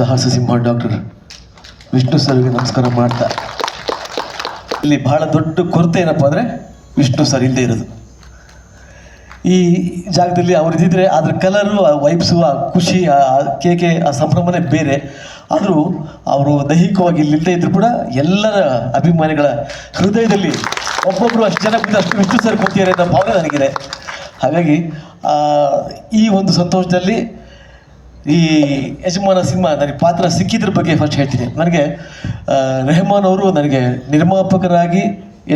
ಸಿಂಹ doctor Vishnu ಸರ್ಗೆ ನಮಸ್ಕಾರ ಮಾಡ್ತಾ. ಇಲ್ಲಿ ಬಹಳ ದೊಡ್ಡ ಕೊರತೆ ಏನಪ್ಪ ಅಂದರೆ ವಿಷ್ಣು ಸರ್ ಇಲ್ಲದೆ ಇರೋದು. ಈ ಜಾಗದಲ್ಲಿ ಅವ್ರು ಇದ್ದಿದ್ರೆ ಅದ್ರ ಕಲರು ಆ ವೈಬ್ಸು ಆ ಖುಷಿ, ಆ ಕೇಕೆ, ಆ ಸಂಭ್ರಮನೇ ಬೇರೆ. ಆದರೂ ಅವರು ದೈಹಿಕವಾಗಿ ಇಲ್ಲಿಲ್ಲದೆ ಇದ್ರು ಕೂಡ ಎಲ್ಲರ ಅಭಿಮಾನಿಗಳ ಹೃದಯದಲ್ಲಿ ಒಬ್ಬೊಬ್ಬರು ಅಷ್ಟು ಜನ ಕೂತು ಅಷ್ಟು ವಿಷ್ಣು ಸರ್ ಕೂತಿದ್ದಾರೆ ಅನ್ನೋ ಭಾವನೆ ನನಗಿದೆ. ಹಾಗಾಗಿ ಈ ಒಂದು ಸಂತೋಷದಲ್ಲಿ ಈ ಯಜಮಾನ ಸಿನಿಮಾ ನನಗೆ ಪಾತ್ರ ಸಿಕ್ಕಿದ್ರ ಬಗ್ಗೆ ಫಸ್ಟ್ ಹೇಳ್ತೀನಿ. ನನಗೆ ರೆಹಮಾನ್ ಅವರು ನನಗೆ ನಿರ್ಮಾಪಕರಾಗಿ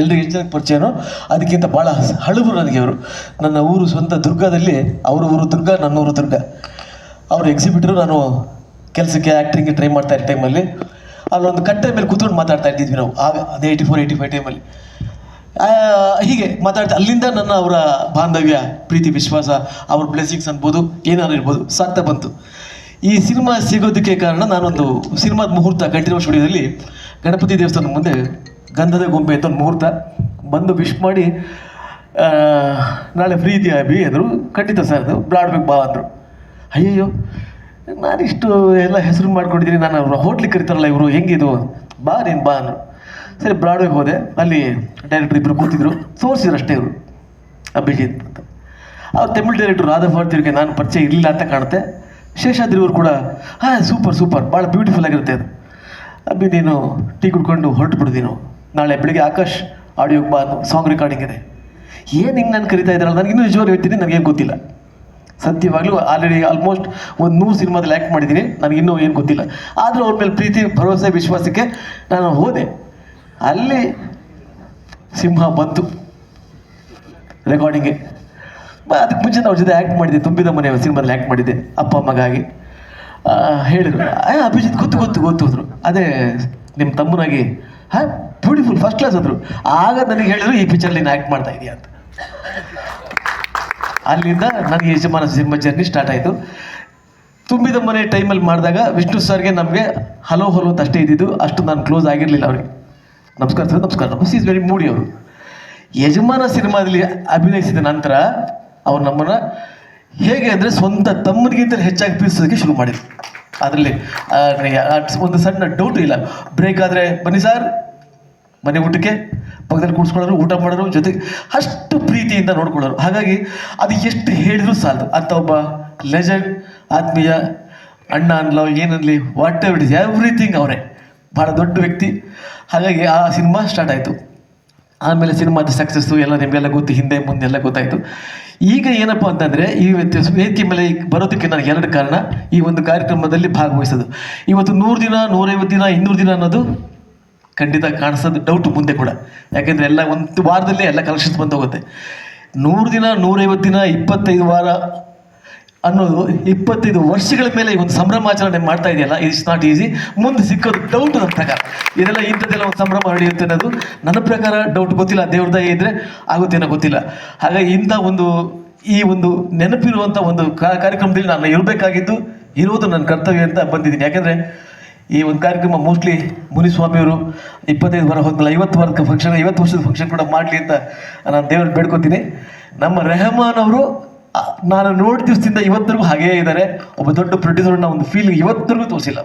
ಎಲ್ಲರೂ ಜನಕ್ಕೆ ಪರಿಚಯನೋ, ಅದಕ್ಕಿಂತ ಭಾಳ ಹಳಬರು ನನಗೆ ಅವರು ನನ್ನ ಊರು ಸ್ವಂತ ದುರ್ಗದಲ್ಲಿ ಅವರ ಊರು ದುರ್ಗ, ನನ್ನ ಊರು ದುರ್ಗ. ಅವರು ಎಕ್ಸಿಬಿಟ್ರು ನಾನು ಕೆಲಸಕ್ಕೆ ಆ್ಯಕ್ಟಿಂಗ್ಗೆ ಟ್ರೈ ಮಾಡ್ತಾ ಇರೋ ಟೈಮಲ್ಲಿ ಅಲ್ಲೊಂದು ಕಟ್ಟೆ ಮೇಲೆ ಕೂತ್ಕೊಂಡು ಮಾತಾಡ್ತಾ ಇದ್ದಿದ್ವಿ ನಾವು. ಆಗ ಅದೇ ಏಯ್ಟಿ ಫೋರ್ ಏಯ್ಟಿ ಫೈವ್ ಟೈಮಲ್ಲಿ ಹೀಗೆ ಮಾತಾಡ್ತಾ, ಅಲ್ಲಿಂದ ನನ್ನ ಅವರ ಬಾಂಧವ್ಯ, ಪ್ರೀತಿ, ವಿಶ್ವಾಸ, ಅವ್ರ ಬ್ಲೆಸ್ಸಿಂಗ್ಸ್ ಅನ್ಬೋದು, ಏನಾದ್ರು ಇರ್ಬೋದು, ಸಾಕ್ತಾ ಬಂತು. ಈ ಸಿನಿಮಾ ಸಿಗೋದಕ್ಕೆ ಕಾರಣ ನಾನೊಂದು ಸಿನಿಮಾದ ಮುಹೂರ್ತ ಕಂಟಿನ್ಯೂಸ್ ಸ್ಟುಡಿಯೋದಲ್ಲಿ ಗಣಪತಿ ದೇವಸ್ಥಾನದ ಮುಂದೆ ಗಂಧದ ಗೊಂಬೆ ಅಂತ ಒಂದು ಮುಹೂರ್ತ ಬಂದು ವಿಶ್ ಮಾಡಿ ನಾಳೆ ಫ್ರೀ ಇದೆಯಾ ಬಿ ಅಂದರು. ಖಂಡಿತ ಸರ್ ಅದು ಬ್ರಾಡ್ಬೇಕು ಬಾ ಅಂದರು. ಅಯ್ಯಯ್ಯೋ, ನಾನಿಷ್ಟು ಎಲ್ಲ ಹೆಸರು ಮಾಡ್ಕೊಂಡಿದ್ದೀನಿ. ನಾನು ಹೋಟ್ಲಿಗೆ ಕರಿತಾರಲ್ಲ ಇವರು, ಹೆಂಗಿದು? ಬಾ ನೀನು ಬಾ ಅಂದರು. ಸರಿ, ಬ್ರಾಡ್ವೇಗೆ ಹೋದೆ. ಅಲ್ಲಿ ಡೈರೆಕ್ಟರ್ ಇಬ್ಬರು ಕೂತಿದ್ರು. ತೋರಿಸಿದ್ರು ಅಷ್ಟೇ ಇವರು. ಅಭಿಜಿತ್ ಅಂತ. ಅವ್ರು ತಮಿಳ್ ಡೈರೆಕ್ಟ್ರು ರಾಧಾ ಭಾರತಿಯವರಿಗೆ ನಾನು ಪರಿಚಯ ಇರಲಿಲ್ಲ ಅಂತ ಕಾಣುತ್ತೆ. ಶೇಷಾದ್ರಿ ಅವರು ಕೂಡ, ಹಾಂ ಸೂಪರ್ ಸೂಪರ್ ಭಾಳ ಬ್ಯೂಟಿಫುಲ್ ಆಗಿರುತ್ತೆ ಅದು. ಅಬ್ಬಿ ನೀನು ಟೀ ಕುಡ್ಕೊಂಡು ಹೊರಟು ಬಿಡು ನೀನು. ನಾಳೆ ಬೆಳಿಗ್ಗೆ ಆಕಾಶ್ ಆಡಿಯೋಗೆ ಬಾ ಸಾಂಗ್ ರೆಕಾರ್ಡಿಂಗ್ ಇದೆ. ಏನು ಹಿಂಗೆ ನಾನು ಕರಿತಾ ಇದ್ದಾರಲ್ಲ ನನಗೆ ಇನ್ನೂ ನಿಜವಾಗಿ ಹೇಳ್ತೀನಿ ನನಗೇನು ಗೊತ್ತಿಲ್ಲ. ಸತ್ಯವಾಗಲೂ ಆಲ್ರೆಡಿ ಆಲ್ಮೋಸ್ಟ್ ಒಂದು ನೂರು ಸಿನಿಮಾದಲ್ಲಿ ಆ್ಯಕ್ಟ್ ಮಾಡಿದ್ದೀನಿ ಇನ್ನೂ ಏನು ಗೊತ್ತಿಲ್ಲ. ಆದರೂ ಅವ್ರ ಮೇಲೆ ಪ್ರೀತಿ, ಭರವಸೆ, ವಿಶ್ವಾಸಕ್ಕೆ ನಾನು ಹೋದೆ. ಅಲ್ಲಿ ಸಿಂಹ ಬಂತು. ರೆಕಾರ್ಡಿಂಗ್ಗೆ ಅದಕ್ಕೆ ಮುಂಚೆ ಅವ್ರ ಜೊತೆ ಆ್ಯಕ್ಟ್ ಮಾಡಿದ್ದೆ, ತುಂಬಿದ ಮನೆ ಸಿನಿಮಾದಲ್ಲಿ ಆ್ಯಕ್ಟ್ ಮಾಡಿದ್ದೆ, ಅಪ್ಪ ಮಗಾಗಿ ಹೇಳಿದ್ರು ಅಭಿಜಿತ್, ಗೊತ್ತು ಗೊತ್ತು ಗೊತ್ತು, ಅಂದರು. ಅದೇ ನಿಮ್ಮ ತಮ್ಮನಾಗಿ, ಹಾ ಬ್ಯೂಟಿಫುಲ್ ಫಸ್ಟ್ ಕ್ಲಾಸ್ ಅಂದರು. ಆಗ ನನಗೆ ಹೇಳಿದ್ರು, ಈ ಪಿಕ್ಚರ್ ನೀನು ಆ್ಯಕ್ಟ್ ಮಾಡ್ತಾ ಇದೀಯ, ಅಂತ. ಅಲ್ಲಿಂದ ನನಗೆ ಯಜಮಾನ ಸಿನಿಮಾ ಜರ್ನಿ ಸ್ಟಾರ್ಟ್ ಆಯಿತು. ತುಂಬಿದ ಮನೆ ಟೈಮಲ್ಲಿ ಮಾಡಿದಾಗ ವಿಷ್ಣು ಸರ್ಗೆ ನಮಗೆ ಹಲೋ ಹಲೋ ಅಂತ ಅಷ್ಟೇ ಇದ್ದಿದ್ದು. ಅಷ್ಟು ನಾನು ಕ್ಲೋಸ್ ಆಗಿರಲಿಲ್ಲ ಅವ್ರಿಗೆ. ನಮಸ್ಕಾರ ಸರ್, ನಮಸ್ಕಾರ. ನಮಸ್ ಈಸ್ ವೆರಿ ಮೂಡಿ ಅವರು. ಯಜಮಾನ ಸಿನಿಮಾದಲ್ಲಿ ಅಭಿನಯಿಸಿದ ನಂತರ ಅವ್ರು ನಮ್ಮನ್ನು ಹೇಗೆ ಅಂದರೆ ಸ್ವಂತ ತಮ್ಮನಿಗಿಂತ ಹೆಚ್ಚಾಗಿ ಪೀಸೋದಕ್ಕೆ ಶುರು ಮಾಡಿದ್ರು. ಅದರಲ್ಲಿ ಒಂದು ಸಣ್ಣ ಡೌಟ್ ಇಲ್ಲ. ಬ್ರೇಕ್ ಆದರೆ, ಬನ್ನಿ ಸರ್ ಮನೆ ಊಟಕ್ಕೆ, ಪಕ್ಕದಲ್ಲಿ ಕೂಡಿಸ್ಕೊಳ್ಳೋರು ಊಟ ಮಾಡೋರು ಜೊತೆಗೆ ಅಷ್ಟು ಪ್ರೀತಿಯಿಂದ ನೋಡ್ಕೊಳ್ಳೋರು. ಹಾಗಾಗಿ, ಅದು ಎಷ್ಟು ಹೇಳಿದ್ರು ಸಾಲದು. ಅಂತ ಒಬ್ಬ ಲೆಜೆಂಡ್ ಆತ್ಮೀಯ, ಅಣ್ಣ ಅನ್ಲೋ ಏನನ್ಲಿ ವಾಟ್ ಎವರ್ ಇಸ್ ಎವ್ರಿಥಿಂಗ್ ಅವರೇ. ಭಾಳ ದೊಡ್ಡ ವ್ಯಕ್ತಿ. ಹಾಗಾಗಿ ಆ ಸಿನಿಮಾ ಸ್ಟಾರ್ಟ್ ಆಯಿತು. ಆಮೇಲೆ ಸಿನಿಮಾದ ಸಕ್ಸಸ್ಸು ಎಲ್ಲ ನಿಮಗೆಲ್ಲ ಗೊತ್ತು, ಹಿಂದೆ, ಮುಂದೆ ಎಲ್ಲ ಗೊತ್ತಾಯಿತು. ಈಗ ಏನಪ್ಪ ಅಂತಂದರೆ, ಈ ವ್ಯಕ್ತಿ ವೇದಿಕೆ ಮೇಲೆ ಬರೋದಕ್ಕೆ ನನಗೆ ಎರಡು ಕಾರಣ. ಈ ಒಂದು ಕಾರ್ಯಕ್ರಮದಲ್ಲಿ ಭಾಗವಹಿಸೋದು. ಇವತ್ತು ನೂರು ದಿನ, ನೂರೈವತ್ತು ದಿನ, ಇನ್ನೂರು ದಿನ ಅನ್ನೋದು ಖಂಡಿತ ಕಾಣಿಸೋದು ಡೌಟ್ ಮುಂದೆ ಕೂಡ. ಯಾಕೆಂದರೆ ಎಲ್ಲ ಒಂದು ವಾರದಲ್ಲೇ ಎಲ್ಲ ಕಲೆಕ್ಷನ್ಸ್ ಬಂದು ಹೋಗುತ್ತೆ. ನೂರು ದಿನ, ನೂರೈವತ್ತು ದಿನ, ಇಪ್ಪತ್ತೈದು ವಾರ ಅನ್ನೋದು ಇಪ್ಪತ್ತೈದು ವರ್ಷಗಳ ಮೇಲೆ ಒಂದು ಸಂಭ್ರಮಾಚರಣೆ ಮಾಡ್ತಾ ಇದೆಯಲ್ಲ ಇಟ್ಸ್ ನಾಟ್ ಈಸಿ ಮುಂದೆ ಸಿಕ್ಕೋದು ಡೌಟ್ ನನ್ನ ಇದೆಲ್ಲ ಇಂಥದ್ದೆಲ್ಲ ಒಂದು ಸಂಭ್ರಮ ನಡೆಯುತ್ತೆ ಅನ್ನೋದು ನನ್ನ ಪ್ರಕಾರ ಡೌಟ್ ಗೊತ್ತಿಲ್ಲ, ದೇವ್ರ ದಯ ಇದ್ರೆ ಆಗುತ್ತೇನೋ ಗೊತ್ತಿಲ್ಲ. ಹಾಗಾಗಿ ಇಂಥ ಒಂದು, ಈ ಒಂದು ನೆನಪಿರುವಂಥ ಒಂದು ಕಾರ್ಯಕ್ರಮದಲ್ಲಿ ನಾನು ಇರಬೇಕಾಗಿದ್ದು ಇರುವುದು ನನ್ನ ಕರ್ತವ್ಯ ಅಂತ ಬಂದಿದ್ದೀನಿ. ಯಾಕೆಂದರೆ ಈ ಒಂದು ಕಾರ್ಯಕ್ರಮ ಮೋಸ್ಟ್ಲಿ ಮುನಿಸ್ವಾಮಿಯವರು ಇಪ್ಪತ್ತೈದು ವಾರ ಹೋದ್ಮೇಲೆ ಐವತ್ತು ವಾರದ ಫಂಕ್ಷನ್ ಐವತ್ತು ವರ್ಷದ ಫಂಕ್ಷನ್ ಕೂಡ ಮಾಡಲಿ ಅಂತ ನಾನು ದೇವರಲ್ಲಿ ಬೇಡ್ಕೋತೀನಿ. ನಮ್ಮ ರೆಹಮಾನ್ ಅವರು ನಾನು ನೋಡಿ ದಿವಸದಿಂದ ಇವತ್ತಿಗೂ ಹಾಗೇ ಇದ್ದಾರೆ ಒಬ್ಬ ದೊಡ್ಡ ಪ್ರೊಡ್ಯೂಸರ್ನ ಒಂದು ಫೀಲಿಂಗ್ ಇವತ್ತಿಗೂ ತೋರಿಸಿಲ್ಲ.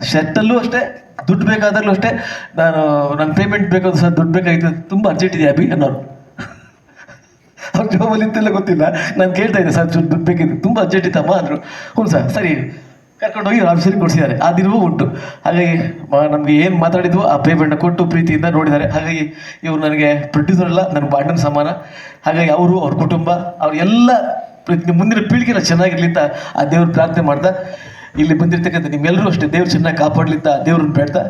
ಸೆಟ್ಟಲ್ಲೂ ಅಷ್ಟೇ, ದುಡ್ಡು ಬೇಕಾದಾಗಲೂ ಅಷ್ಟೇ. ನಾನು ನನ್ನ ಪೇಮೆಂಟ್ ಬೇಕಾದ್ರು ಸರ್ ದುಡ್ಡು ಬೇಕಾಗಿತ್ತು. ತುಂಬ ಅರ್ಜೆಂಟ್ ಇದೆ ಅಭಿ ಅನ್ನೋರು. ಅವ್ರ ಜೋಬಲ್ಲಿ ಇತ್ತೆಲ್ಲ ಗೊತ್ತಿಲ್ಲ. ನಾನು ಕೇಳ್ತಾ ಇದ್ದೆ, ಸರ್, ದುಡ್ಡು ಬೇಕಿತ್ತು ತುಂಬ ಅರ್ಜೆಂಟ್ ಇತ್ತಮ್ಮ ಅಂದರು. ಹ್ಞೂ ಸರ್, ಸರಿ ಕರ್ಕೊಂಡೋಗಿ ಆಫೀಸಲ್ಲಿ ಕೊಡಿಸಿದ್ದಾರೆ ಆ ದಿನವೂ ಉಂಟು. ಹಾಗಾಗಿ ನಮಗೆ ಏನು ಮಾತಾಡಿದ್ವು ಆ ಪೇಮೆಂಟ್ನ ಕೊಟ್ಟು ಪ್ರೀತಿಯಿಂದ ನೋಡಿದ್ದಾರೆ. ಹಾಗಾಗಿ ಇವರು ನನಗೆ ಪ್ರೊಡ್ಯೂಸರ್ ಅಲ್ಲ ನನ್ನ ಬಾಂಡನ್ ಸಮಾನ. ಹಾಗಾಗಿ ಅವರು, ಅವ್ರ ಕುಟುಂಬ, ಅವ್ರ ಎಲ್ಲ ಪ್ರೀತಿ ಮುಂದಿನ ಪೀಳಿಗೆನ ಚೆನ್ನಾಗಿರ್ಲಿ ಅಂತ ಆ ದೇವ್ರ ಪ್ರಾರ್ಥನೆ ಮಾಡ್ತಾ, ಇಲ್ಲಿ ಬಂದಿರ್ತಕ್ಕಂಥ ನಿಮ್ಮೆಲ್ಲರೂ ಅಷ್ಟೇ ದೇವ್ರು ಚೆನ್ನಾಗಿ ಕಾಪಾಡಲಿ ಅಂತ ದೇವ್ರನ್ನ ಬೇಡ್ತಾ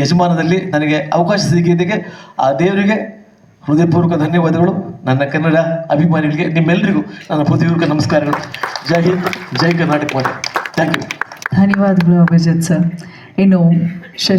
ಯಜಮಾನದಲ್ಲಿ ನನಗೆ ಅವಕಾಶ ಸಿಕ್ಕಿದ್ದಕ್ಕೆ ಆ ದೇವರಿಗೆ ಹೃದಯಪೂರ್ವಕ ಧನ್ಯವಾದಗಳು. ನನ್ನ ಕನ್ನಡ ಅಭಿಮಾನಿಗಳಿಗೆ ನಿಮ್ಮೆಲ್ಲರಿಗೂ ನನ್ನ ಹೃದಯಪೂರ್ವಕ ನಮಸ್ಕಾರಗಳು. ಜೈ ಹಿಂದ್, ಜೈ ಕರ್ನಾಟಕ ಮಾತೆ. ಥ್ಯಾಂಕ್ ಯು ಧನ್ಯವಾದಗಳು ಅಭಿಜಿತ್ ಸರ್. ಇನ್ನು ಶಶಿ